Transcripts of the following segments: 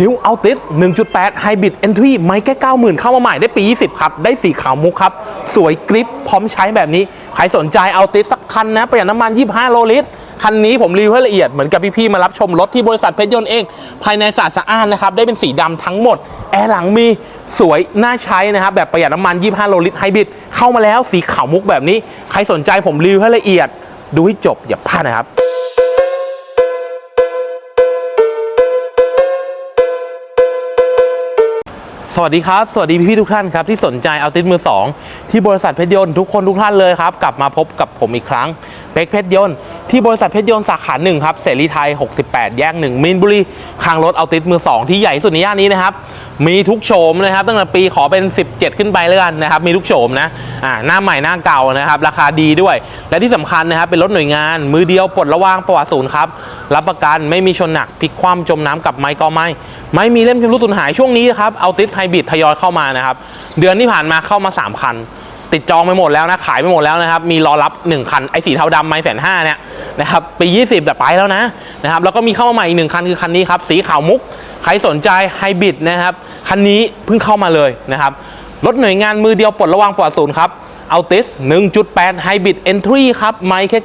นิวอัลติส1.8 Hybrid Entry ไม่แค่ 90,000 เข้ามาใหม่ได้ปี 20 ครับ ได้สีขาวมุกครับ สวยกริปพร้อมใช้แบบนี้ ใครสนใจเอาติสสักคันนะ ประหยัดน้ำมัน 25 โลลิตร คันนี้ผมรีวิวให้ละเอียด เหมือนกับพี่ ๆ มารับชมรถที่บริษัทเพชรยนต์เอง ภายในสะอาดสะอ้านนะครับ ได้เป็นสีดำทั้งหมด แอร์หลังมีสวยน่าใช้นะครับ แบบประหยัดน้ำมัน 25 โลลิตรไฮบริดเข้ามาแล้วสีขาวมุกแบบนี้ ใครสนใจผมรีวิวให้ละเอียด ดูให้จบอย่าพลาดนะครับ สวัสดีครับ สวัสดีพี่ๆทุกท่านครับที่สนใจเอาติดมือ 2 ที่บริษัทเพชรยนต์ทุกคนทุกท่านเลยครับ กลับมาพบกับผมอีกครั้งเป็กเพชรยนต์ที่บริษัทเพชรยนต์สาขาหนึ่งครับเสรีไทย 68 แยกหนึ่งมินบุรีคางรถเอาติดมือ 2 ที่ใหญ่สุดในย่านนี้นะครับ มีทุกโฉมนะครับตั้งแต่ปีขอเป็น 17 ขึ้นไปเลยกันนะครับ มีทุกโฉมนะอ่าหน้าใหม่หน้าเก่านะครับ ราคาดีด้วย และที่สำคัญนะครับ เป็นรถหน่วยงาน มือเดียวปลดระวางประวัติศูนย์ครับ รับประกันไม่มีชนหนักพลิกคว่ำจมน้ำกับไม้ก็ไม่ไม่มีเล่มชำรุดสูญหายช่วงนี้นะครับเอาติสไฮบริดทยอยเข้ามานะครับ เดือนที่ผ่านมาเข้ามา 3 คัน ติดจองไปหมดแล้วนะขายไปหมดแล้วนะครับ มีรอรับ 1 คันไอ้สีเทาดำไม่แสนห้าเนี่ยนะครับปี 20 แต่ไปแล้วนะนะครับแล้วก็มีเข้ามาใหม่อีกหนึ่งคันคือคันนี้ครับสีขาวมุกใครสนใจไฮบริดนะครับ คันนี้เพิ่งเข้ามาเลยนะครับ รถหน่วยงานมือเดียวปลดระวางปลอดศูนย์ครับเอาติส1.8 Hybrid Entry ครับ ไม่แค่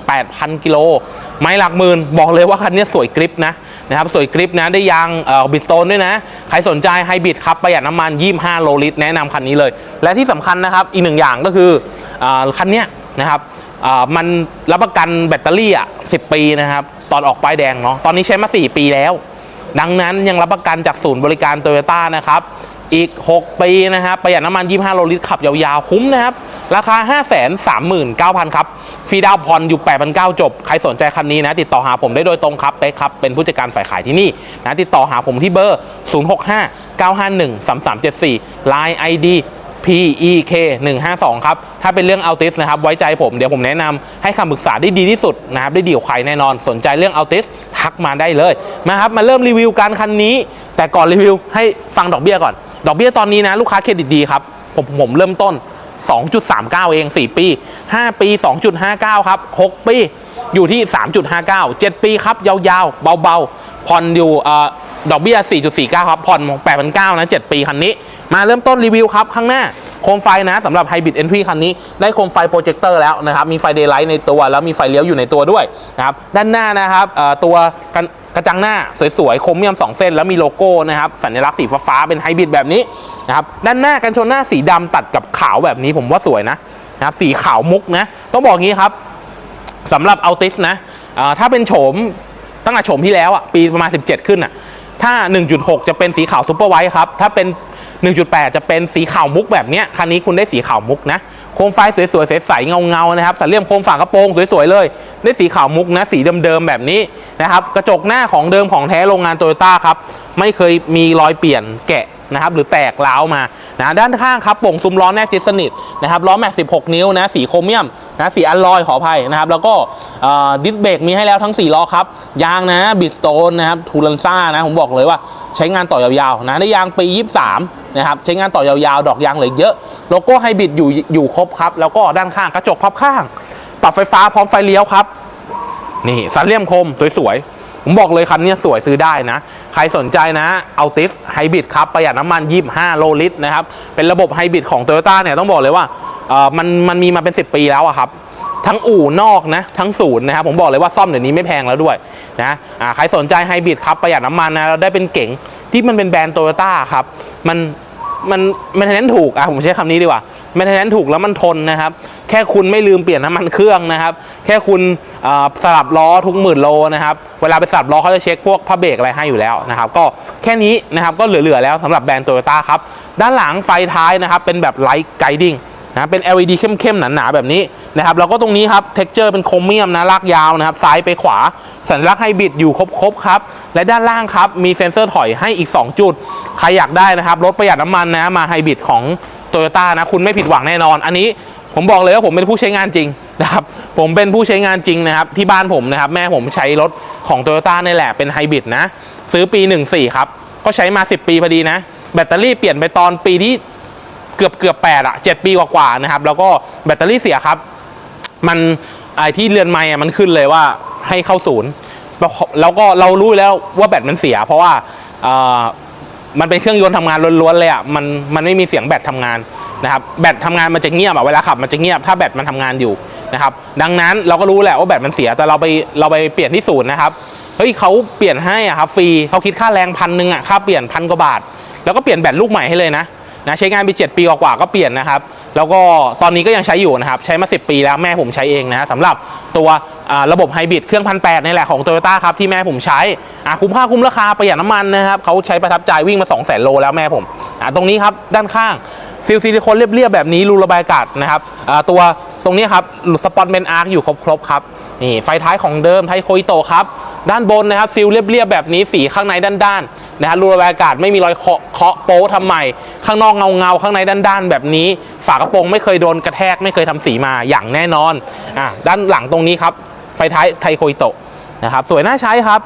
98,000 กิโล ไม่หลักหมื่น บอกเลยว่าคันนี้สวยกริปนะนะครับ สวยกริปนะ ได้ยางเอ่อบิสโตนด้วยนะ ใครสนใจไฮบริดครับ ประหยัดน้ำมัน 25 โลลิตร แนะนำคันนี้เลย และที่สำคัญนะครับ อีกหนึ่งอย่างก็คืออคันนี้นะครับอ่อมันรับประกันแบตเตอรี่อะ10 ปีนะครับ ตอนออกป้ายแดงเนาะ ตอนนี้ใช้มา 4 ปีแล้ว ดังนั้นยังรับประกันจากศูนย์บริการโตโยต้านะครับอีก 6 ปีนะครับประหยัดน้ำมัน 25 โลลิตรขับยาวๆ คุ้มนะครับ ราคา 539,000 ครับ ฟรีดาวน์ผ่อนอยู่ 8,900 จบ ใครสนใจคันนี้นะ ติดต่อหาผมได้โดยตรงครับเป๊ครับ เป็นผู้จัดการฝ่ายขายที่นี่นะ ติดต่อหาผมที่เบอร์ 065 951 3374 Line ID PEK 152ครับ ถ้าเป็นเรื่องอัลติสนะครับ ไว้ใจผม เดี๋ยวผมแนะนำให้คำปรึกษาได้ดีที่สุดนะครับ ได้ดีกว่าใครแน่นอน สนใจเรื่องอัลติสทักมาได้เลย มาครับ มาเริ่มรีวิวการคันนี้ แต่ก่อนรีวิวให้ฟังดอกเบี้ยก่อน ดอกเบี้ยตอนนี้นะ ลูกค้าเครดิตดีครับ ผมผมเริ่มต้น 2.39 เอง 4 ปี 5 ปี 2.59 ครับ 6 ปี อยู่ที่ 3.59 7 ปีครับ ยาวๆ เบาๆ ผ่อนอยู่อ่อ ดอกเบี้ย 4.49 ครับ ผ่อน 8,900 นะ 7 ปี คันนี้ มาเริ่มต้นรีวิวครับ ข้างหน้า โคมไฟนะสำหรับ Hybrid Entry คันนี้ ได้โคมไฟโปรเจคเตอร์แล้วนะครับ มีไฟเดย์ไลท์ในตัว แล้วมีไฟเลี้ยวอยู่ในตัวด้วยนะครับ ด้านหน้านะครับตัวกันกระจังหน้าสวยๆ โครเมียม 2 เส้น แล้วมีโลโก้นะครับ สัญลักษณ์สีฟ้าๆเป็นไฮบริดแบบนี้นะครับ ด้านหน้ากันชนหน้าสีดำตัดกับขาวแบบนี้ผมว่าสวยนะนะครับ สีขาวมุกนะ ต้องบอกงี้ครับสำหรับอัลติสนะถ้าเป็นโฉมตั้งแต่โฉมที่แล้วอะปีประมาณ 17 ขึ้นอะ ถ้า 1.6 จะเป็นสีขาวซูเปอร์ไวท์ครับ ถ้าเป็น 1.8 จะเป็นสีขาวมุกแบบนี้คันนี้คุณได้สีขาวมุกนะ โคมไฟสวยๆใสๆเงาๆนะครับสันเลี่ยมโคมฝากระโปรงสวยๆเลย ได้สีขาวมุกนะ สีเดิมๆแบบนี้นะครับ กระจกหน้าของเดิมของแท้โรงงานโตโยต้าครับ ไม่เคยมีรอยเปลี่ยนแกะ นะครับหรือแตกร้ามานะด้านข้างครับโป่งซุ้มล้อแนบจิตสนิทนะครับล้อแม็ก 16 นิ้วนะสีโครเมียมนะสีอัลลอยขออภัยนะครับแล้วก็ดิสเบรกมีให้แล้วทั้ง 4 ล้อครับ ยางนะบิสโตนนะครับทูลันซ่านะผมบอกเลยว่าใช้งานต่อยาวๆนะได้ยางปี 23 นะครับ ใช้งานต่อยาวๆ ดอกยางเหลือเยอะ โลโก้ไฮบริดอยู่อยู่ครบครับ แล้วก็ด้านข้างกระจกพับข้าง ปรับไฟฟ้าพร้อมไฟเลี้ยวครับ นี่สันเลี่ยมคมสวยๆ ผมบอกเลยคันนี้สวยซื้อได้นะ ใครสนใจนะเอาติสไฮบริดครับ ประหยัดน้ำมัน 25 โลลิตรนะครับ เป็นระบบไฮบริดของ t o y ยต้เนี่ยต้องบอกเลยว่าเออมันมันมีมาเป็น 10 ปีแล้วอะครับ ทั้งอู่นอกนะ ทั้งศูนย์นะครับ ผมบอกเลยว่าซ่อมเดี๋ยวนี้ไม่แพงแล้วด้วยนะอ่าใครสนใจไฮบริดครับ ประหยัดน้ำมันนะเราได้เป็นเก๋งที่มันเป็นแบรนด์โตโยต้าครับ มันมันมันแทนถูกอะผมใช้คำนี้ดีกว่ามันแทนถูกแล้วมันทนนะครับ แค่คุณไม่ลืมเปลี่ยนน้ำมันเครื่องนะครับ แค่คุณ สลับล้อทุกหมื่นโลนะครับ เวลาไปสลับล้อเขาจะเช็คพวกผ้าเบรกอะไรให้อยู่แล้วนะครับ ก็แค่นี้นะครับก็เหลือๆแล้วสำหรับแบรนด์โตโยต้าครับ ด้านหลังไฟท้ายนะครับ เป็นแบบไลท์ไกดิ้งนะเป็น LED เข้มๆหนาๆแบบนี้นะครับแล้วก็ตรงนี้ครับเท็กเจอร์เป็นโครเมียมนะลากยาวนะครับ ซ้ายไปขวา สัญลักษณ์ไฮบริดอยู่ครบๆครับ และด้านล่างครับ มีเซ็นเซอร์ถอยให้อีก 2 จุด ใครอยากได้นะครับ รถประหยัดน้ำมันนะมาไฮบริดของโตโยต้านะ คุณไม่ผิดหวังแน่นอน อันนี้ ผมบอกเลยว่าผมเป็นผู้ใช้งานจริงนะครับผมเป็นผู้ใช้งานจริงนะครับที่บ้านผมนะครับแม่ผมใช้รถของโตโยต้านี่แหละเป็นไฮบริดนะซื้อปี 14 ครับ ก็ใช้มา 10 ปีพอดีนะ แบตเตอรี่เปลี่ยนไปตอนปีที่เกือบเกือบแปดอะเจ็ดปีกว่าๆนะครับ แล้วก็แบตเตอรี่เสียครับ มันไอที่เรือนไม้อะมันขึ้นเลยว่าให้เข้าศูนย์แล้วก็เรารู้แล้วว่าแบตมันเสีย เพราะว่ามันเป็นเครื่องยนต์ทำงานล้วนๆเลยอะมันมันไม่มีเสียงแบตทำงาน นะครับแบตทำงานมันจะเงียบอะเวลาขับมันจะเงียบถ้าแบตมันทำงานอยู่นะครับดังนั้นเราก็รู้แหละว่าแบตมันเสียแต่เราไปเราไปเปลี่ยนที่ศูนย์นะครับเฮ้ยเขาเปลี่ยนให้อะครับฟรีเขาคิดค่าแรงพันหนึ่งอะค่าเปลี่ยนพันกว่าบาท แล้วก็เปลี่ยนแบตลูกใหม่ให้เลยนะนะใช้งานไป7ปีกว่าก็เปลี่ยนนะครับแล้วก็ตอนนี้ก็ยังใช้อยู่นะครับใช้มา 10 ปีแล้วแม่ผมใช้เองนะสำหรับตัวระบบไฮบริดเครื่องพันแปดนี่แหละของโตโยต้าครับที่แม่ผมใช้คุ้มค่าคุ้มราคาประหยัดน้ำมันนะครับเขาใช้ประทับใจวิ่งมา2 0 0 0 0โลแล้วแม่ผมตรงนี้ครับด้านข้าง ซิลซิลิโคนเรียบๆแบบนี้รูระบายอากาศนะครับตัวตรงนี้ครับสปอตเมนอาร์คอยู่ครบๆครับนี่ไฟท้ายของเดิมไทโคอิโตะครับด้านบนนะครับซิลเรียบๆแบบนี้สีข้างในด้านๆนะฮะรูระบายอากาศไม่มีรอยเคาะเคาะโป๊ทำใหม่ ข้างนอกเงาเงาๆข้างในด้านๆ แบบนี้ ฝากระโปรงไม่เคยโดนกระแทกไม่เคยทำสีมาอย่างแน่นอนอะด้านหลังตรงนี้ครับไฟท้ายไทโคอิโตะนะครับสวยน่าใช้ครับ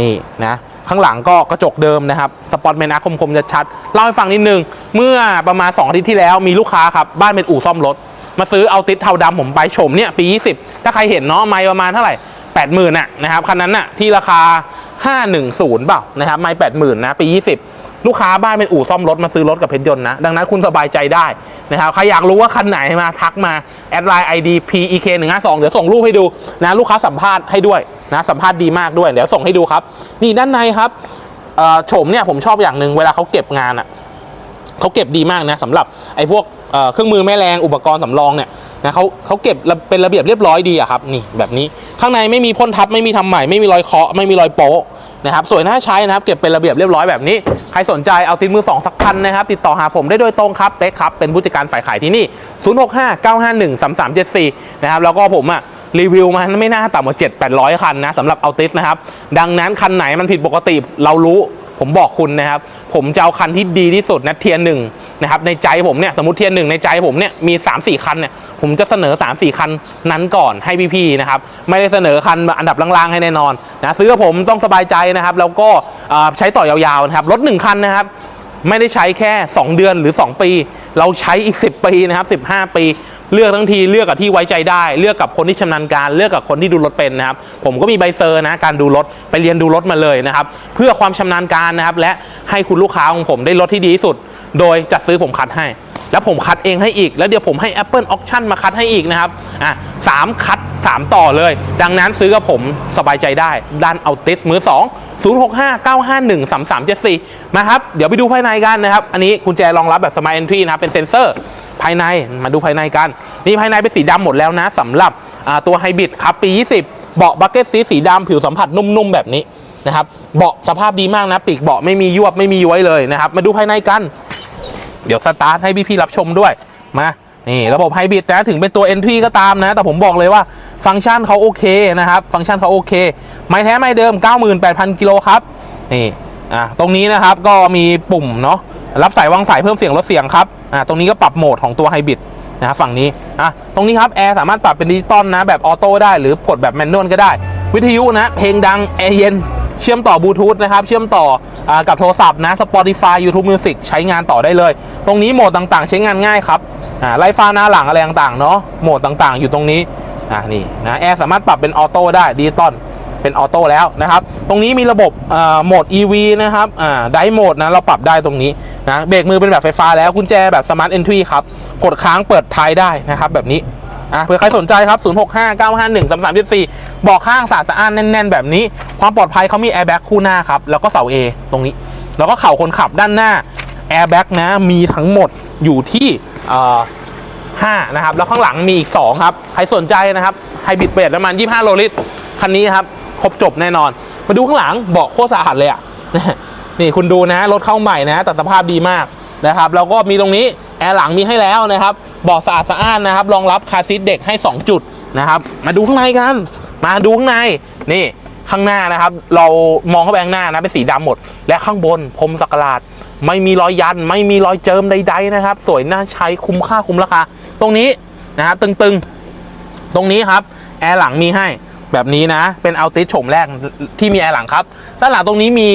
นี่นะ ข้างหลังก็กระจกเดิมนะครับสปอตเมนอาร์คมๆจะชัดเล่าให้ฟังนิดนึง เมื่อประมาณ 2 อาทิตย์ที่แล้วมีลูกค้าครับบ้านเป็นอู่ซ่อมรถ มาซื้อเอาติดเทาดำผมไปชมเนี่ยปี 20 ถ้าใครเห็นเนาะไม่ประมาณเท่าไหร่80,000น่ะนะครับคันนั้นน่ะที่ราคา 510เปล่านะครับไม่80,000นะปี 20 ลูกค้าบ้านเป็นอู่ซ่อมรถมาซื้อรถกับเพชรยนต์นะดังนั้นคุณสบายใจได้นะครับใครอยากรู้ว่าคันไหนมาทักมาแอดไลน์ ID PEK 1 5 2เดี๋ยวส่งรูปให้ดูนะลูกค้าสัมภาษณ์ให้ด้วย นะสัมภาษณ์ดีมากด้วย เดี๋ยวส่งให้ดูครับ นี่ด้านในครับโฉมเนี่ยผมชอบอย่างหนึ่งเวลาเขาเก็บงานอะเขาเก็บดีมากนะสำหรับไอ้พวกเครื่องมือแม่แรงอุปกรณ์สำรองเนี่ยนะเขาเขาเก็บเป็นระเบียบเรียบร้อยดีอะครับนี่แบบนี้ข้างในไม่มีพ่นทับไม่มีทำใหม่ไม่มีรอยเคาะไม่มีรอยโป๊ะนะครับสวยน่าใช้นะครับเก็บเป็นระเบียบเรียบร้อยแบบนี้ใครสนใจเอาติดมือสองสักคันนะครับ ติดต่อหาผมได้โดยตรงครับเป๊กครับเป็นผู้จัดการฝ่ายขายที่นี่ 0659513374 นะครับแล้วก็ผมอะ รีวิวมาไม่น่าต่ำกว่า7 8 0 0 คันนะสำหรับเอาติสนะครับ ดังนั้นคันไหนมันผิดปกติเรารู้ผมบอกคุณนะครับ ผมจะเอาคันที่ดีที่สุดนะเทียร์หนึ่งนะครับในใจผมเนี่ยสมมติเทียร์หนึ่งในใจผมเนี่ยมี 3 4 คันเนี่ยผมจะเสนอ 3 4 คันนั้นก่อนให้พี่ๆนะครับไม่ได้เสนอคันอันดับล่างๆให้แน่นอนนะซื้อกับผมต้องสบายใจนะครับ แล้วก็ใช้ต่อยาวๆนะครับรถ1คันนะครับไม่ได้ใช้แค่ 2 เดือนหรือ 2 ปี เราใช้อีก 10 ปีนะครับ15 ปี เลือกทั้งทีเลือกกับที่ไว้ใจได้ เลือกกับคนที่ชำนาญการเลือกกับคนที่ดูรถเป็นนะครับผมก็มีใบเซอร์นะการดูรถไปเรียนดูรถมาเลยนะครับเพื่อความชำนาญการนะครับและให้คุณลูกค้าของผมได้รถที่ดีที่สุด โดยจัดซื้อผมคัดให้ แล้วผมคัดเองให้อีก แล้วเดี๋ยวผมให้ Apple Auction มาคัดให้อีกนะครับอะสามคัด 3 ต่อเลย ดังนั้นซื้อกับผมสบายใจได้ด้านเอาติสมือ 2 065 951 3374มาครับเดี๋ยวไปดูภายในกันนะครับ อันนี้กุญแจรองรับแบบ Smart Entry นะครับเป็นเซ็นเซอร์ ภายในมาดูภายในกัน นี่ภายในเป็นสีดำหมดแล้วนะสำหรับตัวไฮบริดครับปี 20 เบาะบักเก็ตซีสีดำผิวสัมผัสนุ่มๆแบบนี้นะครับเบาะสภาพดีมากนะปีกเบาะไม่มียวบไม่มีย้วยเลยนะครับ มาดูภายในกัน เดี๋ยวสตาร์ทให้พี่ๆรับชมด้วยมานี่ระบบไฮบริดนะถึงเป็นตัว Entry ก็ตามนะ แต่ผมบอกเลยว่าฟังก์ชันเขาโอเคนะครับ ฟังก์ชันเขาโอเค ไม้แท้ไม้เดิม 98,000 กิโลครับ นี่อะตรงนี้นะครับก็มีปุ่มเนาะ รับสายวางสายเพิ่มเสียงลดเสียงครับอะตรงนี้ก็ปรับโหมดของตัวไฮบริดนะครับฝั่งนี้อะตรงนี้ครับแอร์สามารถปรับเป็นดิจิตอลนะแบบออโต้ได้หรือกดแบบแมนนวลก็ได้ วิทยุนะเพลงดังแอร์เย็นเชื่อมต่อบลูทูธนะครับ เชื่อมต่ออกับโทรศัพท์นะ Spotify YouTube Music ใช้งานต่อได้เลย ตรงนี้โหมดต่างๆ ใช้งานง่ายครับไล่ฟ้าหน้าหลังอะไรต่างๆเนาะโหมดต่างๆ อยู่ตรงนี้อ่านี่นะแอร์สามารถปรับเป็นออโต้ได้ดิจิตอลเป็นออโต้แล้วนะครับ ตรงนี้มีระบบโหมด EV นะครับไดโหมดนะเราปรับได้ตรงนี้ นะเบรกมือเป็นแบบไฟฟ้าแล้วกุญแจแบบ Smart Entry ครับ กดค้างเปิดท้ายได้นะครับแบบนี้อะเผื่อใครสนใจครับ 065 951 3374 บอกข้างสะอาดสะอานแน่น ๆ แบบนี้ ความปลอดภัยเขามีแอร์แบ็กคู่หน้าครับ แล้วก็เสา A ตรงนี้ แล้วก็เข่าคนขับด้านหน้าแอร์แบ็กนะ มีทั้งหมดอยู่ที่5นะครับ แล้วข้างหลังมีอีก 2 ครับ ใครสนใจนะครับไฮบริดเบรดประมาณ25 โลลิตร คันนี้ครับ ครบจบแน่นอน มาดูข้างหลังเบาะโคตรสะอาดเลยอะ นี่คุณดูนะรถเข้าใหม่นะแต่สภาพดีมากนะครับแล้วก็มีตรงนี้แอร์หลังมีให้แล้วนะครับเบาะสะอาดสะอ้านนะครับรองรับคาร์ซีทเด็กให้ 2 จุดนะครับ มาดูข้างในกัน มาดูข้างในนี่ข้างหน้านะครับ เรามองเข้าไปข้างหน้านะเป็นสีดำหมด และข้างบนพรมสักหลาดไม่มีรอยยัน ไม่มีรอยเจิมใด ๆ นะครับ สวยน่าใช้คุ้มค่าคุ้มราคาตรงนี้นะครับตึงๆ ตรงนี้ครับ แอร์หลังมีให้แบบนี้นะ เป็นเอัลติสโฉมแรกที่มีแอร์หลังครับด้านหลังตรงนี้มี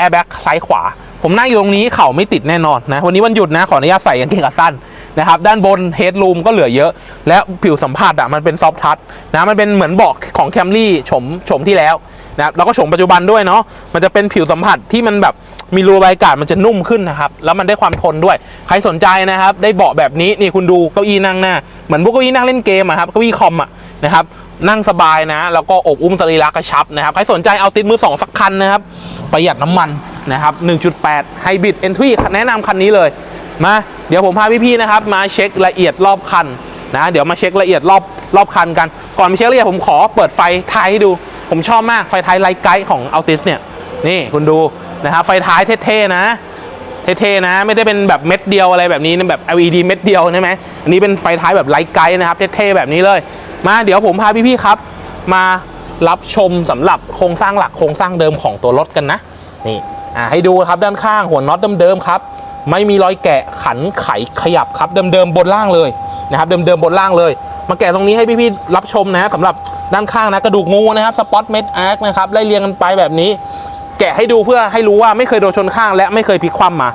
แอร์แบ็กซ้ายขวา ผมนั่งอยู่ตรงนี้เข่าไม่ติดแน่นอนนะ วันนี้วันหยุดนะขออนุญาตใส่กางเกงขาสั้นนะครับ ด้านบนเฮดรูมก็เหลือเยอะ และผิวสัมผัสอะมันเป็นซอฟทัชนะมันเป็นเหมือนเบาะของแคมรี่ชมชมที่แล้วนะครับแล้วก็ชมปัจจุบันด้วยเนาะมันจะเป็นผิวสัมผัสที่มันแบบมีรูระบายอากาศมันจะนุ่มขึ้นนะครับแล้วมันได้ความทนด้วย ใครสนใจนะครับ ได้เบาะแบบนี้นี่คุณดูเก้าอี้นั่งหน้าเหมือนพวกเก้าอี้นั่งเล่นเกมอะครับเก้าอี้คอมอะนะครับนั่งสบายนะ แล้วก็อบอุ้มสรีระกระชับนะครับใครสนใจเอาติดมือสองสักคันนะครับ ประหยัดน้ำมันนะครับ 1.8 Hybrid Entry แนะนำคันนี้เลย มา เดี๋ยวผมพาพี่ๆนะครับ มาเช็คละเอียดรอบคันนะ เดี๋ยวมาเช็คละเอียดรอบรอบคันกัน ก่อนไปเช็คละเอียดผมขอเปิดไฟท้ายให้ดู ผมชอบมากไฟท้ายไลท์ไกด์ของ Altis เนี่ย นี่คุณดูนะครับไฟท้ายเท่ๆนะ เท่ๆนะ ไม่ได้เป็นแบบเม็ดเดียวอะไรแบบนี้นะแบบ LED เม็ดเดียวใช่ไหมอันนี้เป็นไฟท้ายแบบไลท์ไกด์นะครับ เท่ๆแบบนี้เลย มา เดี๋ยวผมพาพี่ๆครับ มา รับชมสำหรับโครงสร้างหลักโครงสร้างเดิมของตัวรถกันนะนี่อ่าให้ดูครับด้านข้างหัวน็อตเดิมๆครับ ไม่มีรอยแกะขันไขขยับครับเดิมๆบนล่างเลยนะครับเดิมๆบนล่างเลย มาแกะตรงนี้ให้พี่ๆรับชมนะสำหรับด้านข้างนะกระดูกงูนะครับสปอตเม็ดอคนะครับไล่เรียงกันไปแบบนี้ แกะให้ดูเพื่อให้รู้ว่าไม่เคยโดนชนข้างและไม่เคยพลิกคว่ำมา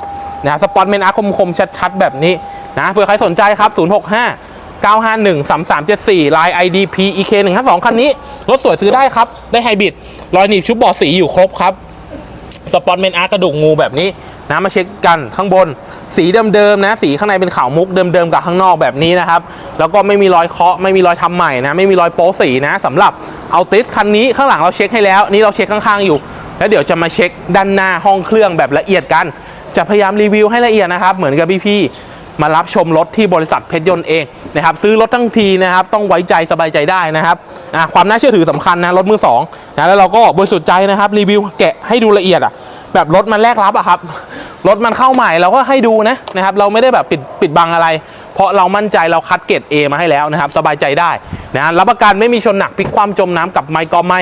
นะสปอตเมนอาร์คมๆชัดๆแบบนี้นะเผื่อใครสนใจครับ 065 951 3374 ลาย IDP EK 152คันนี้ รถสวยซื้อได้ครับ ได้ไฮบริดรอยหนีบชุบเบาะสีอยู่ครบครับ สปอตเมนอาร์กระดูกงูแบบนี้นะมาเช็คกันข้างบน สีเดิมๆนะ สีข้างในเป็นขาวมุกเดิมๆกับข้างนอกแบบนี้นะครับ แล้วก็ไม่มีรอยเคาะไม่มีรอยทำใหม่นะ ไม่มีรอยโป๊สีนะสำหรับเอาติสคันนี้ข้างหลังเราเช็คให้แล้ว นี่เราเช็คข้างๆอยู่ แล้วเดี๋ยวจะมาเช็คด้านหน้าห้องเครื่องแบบละเอียดกัน จะพยายามรีวิวให้ละเอียดนะครับ เหมือนกับพี่ๆ มารับชมรถที่บริษัทเพชรยนต์เองนะครับซื้อรถทั้งทีนะครับต้องไว้ใจสบายใจได้นะครับความน่าเชื่อถือสำคัญนะรถมือสองนะแล้วเราก็บริสุทธิ์ใจนะครับรีวิวแกะให้ดูละเอียดอะแบบรถมันแลกรับอะครับรถมันเข้าใหม่เราก็ให้ดูนะนะครับเราไม่ได้แบบปิดปิดบังอะไร เพราะเรามั่นใจเราคัดเกรด A มาให้แล้วนะครับ สบายใจได้นะรับประกันไม่มีชนหนักพลิกความจมน้ำกับไมค์ก็ไม่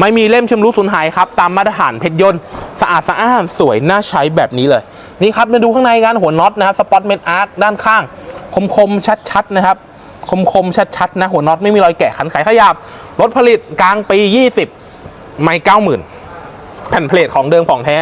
ไม่มีเล่มชำรุดสูญหายครับตามมาตรฐานเพชรยนต์สะอาดสะอ้านสวยน่าใช้แบบนี้เลย นี่ครับมาดูข้างในกันหัวน็อตนะครับสปอตเมดอาร์ตด้านข้าง คมคมๆชัดๆนะครับคมคมๆชัดๆนะ หัวน็อตไม่มีรอยแกะขันไขขยับ รถผลิตกลางปี 20 ไม่เก้าหมื่นแผ่นเพลทของเดิมของแท้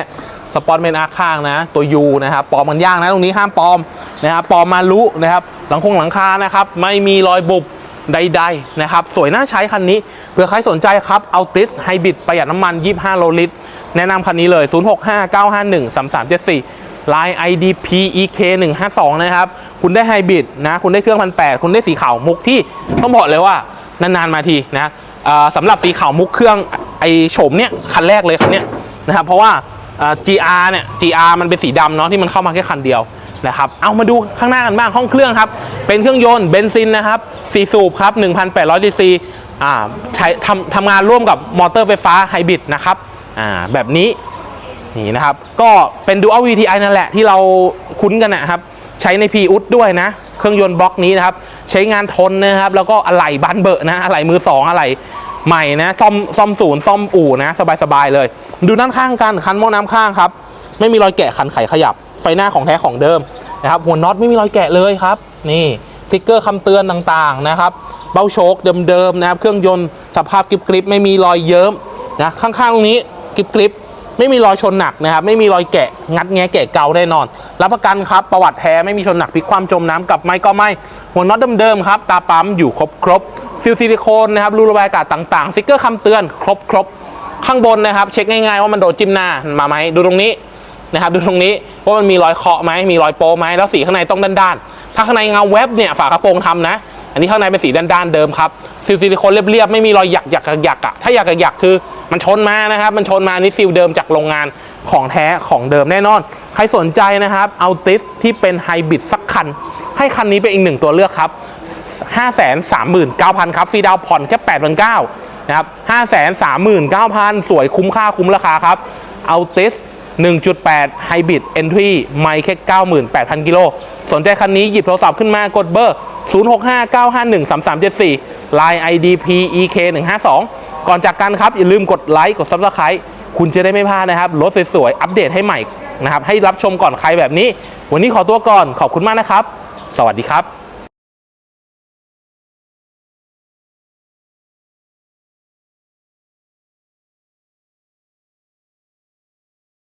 สปอตเมนอาร์ข้างนะ ตัวยูนะครับปลอมมันย่างนะ ตรงนี้ห้ามปลอมนะครับปลอมมาลุนะครับหลังคงหลังคานะครับ ไม่มีรอยบุบใดๆนะครับ สวยน่าใช้คันนี้เผื่อใครสนใจครับเอาติสไฮบริดประหยัดน้ำมัน 25 โลลิตร แนะนำคันนี้เลย 0659513374 ลาย IDP EK 152นะครับ คุณได้ไฮบริดนะ คุณได้เครื่องพันแคุณได้สีขาวมุกที่ต้องบอกเลยว่านานๆมาทีนะสำหรับสีขาวมุกเครื่องไอโฉมเนี้ยคันแรกเลยคันเนี้ยนะครับ เพราะว่า GR เนี่ย GR มันเป็นสีดำเนาะที่มันเข้ามาแค่คันเดียวนะครับ เอามาดูข้างหน้ากันบ้างห้องเครื่องครับ เป็นเครื่องยนต์เบนซินนะครับ4สูบครับ1,800 cc อ่าใช้ทำทำงานร่วมกับมอเตอร์ไฟฟ้าไฮบริดนะครับอ่าแบบนี้ นี่นะครับ ก็เป็น Dual VTI นั่นแหละที่เราคุ้นกันนะครับ ใช้ใน p อุดด้วยนะ เครื่องยนต์บล็อกนี้นะครับ ใช้งานทนนะครับ แล้วก็อะไหล่บานเบอะนะอะไหล่มือสองอะไหล่ใหม่นะซ่อมซ่อมศูนย์ซ่อมอู่นะ สบายๆเลย ดูด้านข้างกันคันหม้อน้ำข้างครับ ไม่มีรอยแกะคันไขขยับ ไฟหน้าของแท้ของเดิมนะครับ หัวน็อตไม่มีรอยแกะเลยครับ นี่ติ๊กเกอร์คำเตือนต่างๆนะครับ เบ้าโชคเดิมๆนะครับ เครื่องยนต์สภาพกริบๆไม่มีรอยเยิ้มนะข้างๆตรงนี้กริบ ไม่มีรอยชนหนักนะครับ ไม่มีรอยแกะงัดแงะแกะเกาแน่นอน รับประกันครับ ประวัติแท้ไม่มีชนหนักพลิกความจมน้ำกับไม่ก็ไม่ หัวน็อตเดิมๆครับ ตาปั๊มอยู่ครบครบซิลซิลิโคนนะครับรูระบายอากาศต่างๆสติ๊กเกอร์คำเตือนครบครบข้างบนนะครับ เช็คง่ายๆว่ามันโดนจิ้มหน้ามาไหมดูตรงนี้นะครับ ดูตรงนี้ว่ามันมีรอยเคาะไหมมีรอยโปไหมแล้วสีข้างในต้องด้านๆถ้าข้างในเงาแวบเนี่ยฝากระโปรงทำนะอันนี้ข้างในเป็นสีด้านๆเดิมครับซิลซิลิโคนเรียบๆไม่มีรอยหยักหยักหยักอะถ้าหยักหยักคือ มันชนมานะครับ มันชนมานี่ซิลเดิมจากโรงงานของแท้ของเดิมแน่นอน ใครสนใจนะครับ เอาติสที่เป็นไฮบริดสักคัน ให้คันนี้เป็นอีกหนึ่งตัวเลือกครับ 539,000 ครับฟรีดาวผ่อนแค่8,900นะครับ539,000 สวยคุ้มค่าคุ้มราคาครับ เอาติส1.8 Hybrid Entry ไม่แค่ 98,000 กิโล สนใจคันนี้หยิบโทรศัพท์ขึ้นมากดเบอร์ 0659513374 Line IDP EK 152 ก่อนจากกันครับ อย่าลืมกดไลค์กดซับสไคร b ์คุณจะได้ไม่พลาดนะครับ รถสวยๆ อัปเดตให้ใหม่นะครับ ให้รับชมก่อนใครแบบนี้ วันนี้ขอตัวก่อนขอบคุณมากนะครับ สวัสดีครับ